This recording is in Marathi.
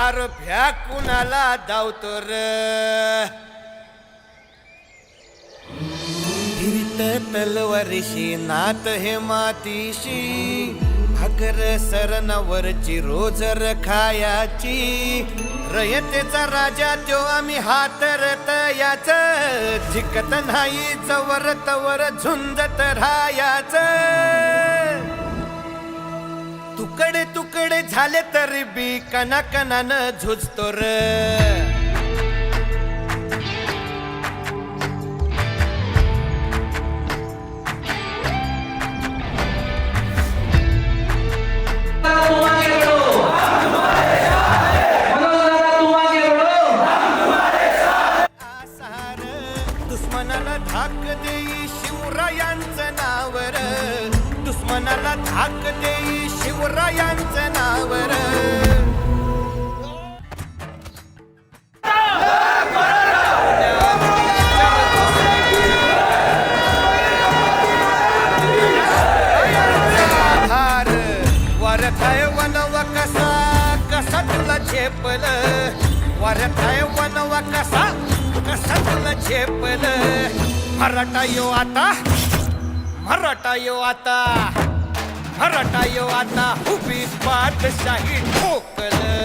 अर भ्या कुणाला धावतो र? तलवारीशी नात हे मातीशी अगर सरनवरची रोजर रखायाची. रयतेचा राजा त्यो आम्ही हातरत याच झिकत नाही जवर तवर झुंजत राहायचं. तुकडे तुकडे झाले तरी बी कना कनान झुजतो र. दुश्मनाला धाक देई शिवरायांचं नावर मनाला धाक देई शिवरायांचं नावर आधार वर काय वनवा कसा कसा तुला झेपल? वर काय कसा कसा तुला झेपल? मराठा यो आता मराठा यो आता मराठा यो आता उभी पाठशाही ठोकलं.